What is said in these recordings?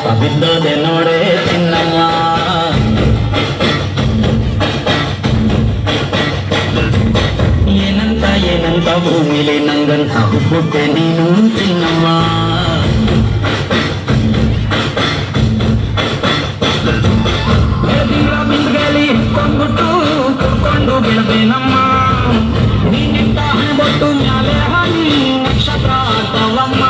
ನೋಡುತ್ತಾ ನೋಡುತ್ತಾ ನಾನಂತೂ ಹಂಗ ತಬಿದ್ದದೆ ನೋಡೆ ಚಿನ್ನಮ್ಮ ಏನಂತ ಏನಂತ ಭೂಮಿಲಿ ನಂಗಂತ ಹುಟ್ಟುತ್ತೆ ನೀನು ಚಿನ್ನಮ್ಮ ಬೆಳಗಿನ ಬಿಂದ್ಗಲಿ ಕೊಂಡ್ಬಿಟ್ಟು ಕುತ್ಕೊಂಡು ಬಿಡಬೇನಮ್ಮ ನೀನಿಂತ ಹಣಬಟ್ಟು ಮ್ಯಾಲೆ ಹನಿ ನಕ್ಷತ್ರ ಆಗ್ತಾವಮ್ಮ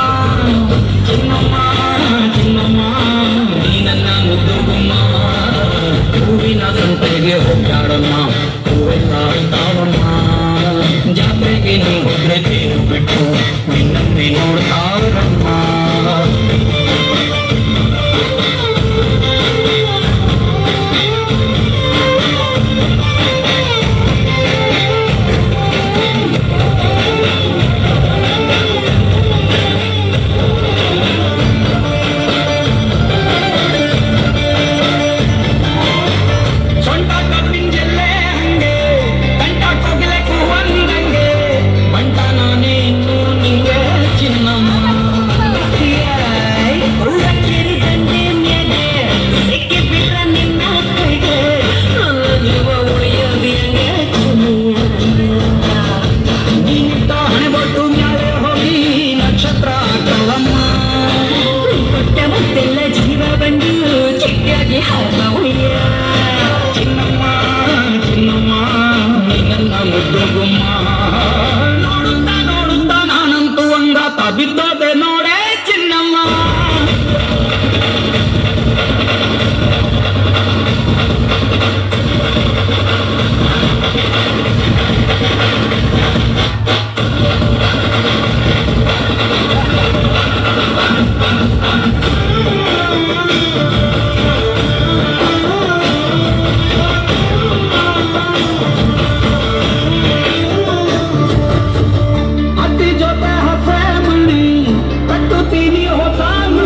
ಹೂವಿನ ಸಂತೆಗೆ ಹೋಗ್ಯಾಡಮ್ಮ. ಹೂವೆಲ್ಲ ಅಳ್ತಾವಮ್ಮ ಜಾತ್ರೆಗೆ ನೀ ಹೋದ್ರೆ ಬಿಟ್ಟು ನಿನ್ನನ್ನೇ ನೋಡ್ತಾರಮ್ಮ ಮುದ್ದು ಗುಮ್ಮ. ನೋಡುತ್ತಾ ನೋಡುತ್ತಾ ನಾನಂತೂ ಒಂದಾತ ಬಿದ್ದೋದೆ 你和咱们。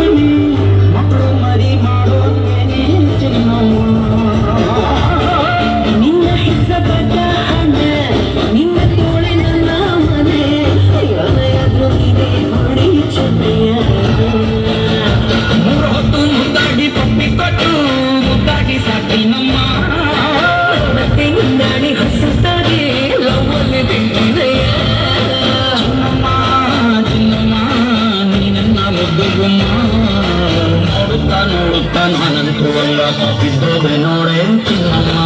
ನೋಡುತ್ತಾ ನೋಡುತ್ತಾ ನಾನಂತೂ ಒಂದ ತಪ್ಪಿದ್ದೋದೆ ನೋಡೆ ಚಿನ್ನಮ್ಮ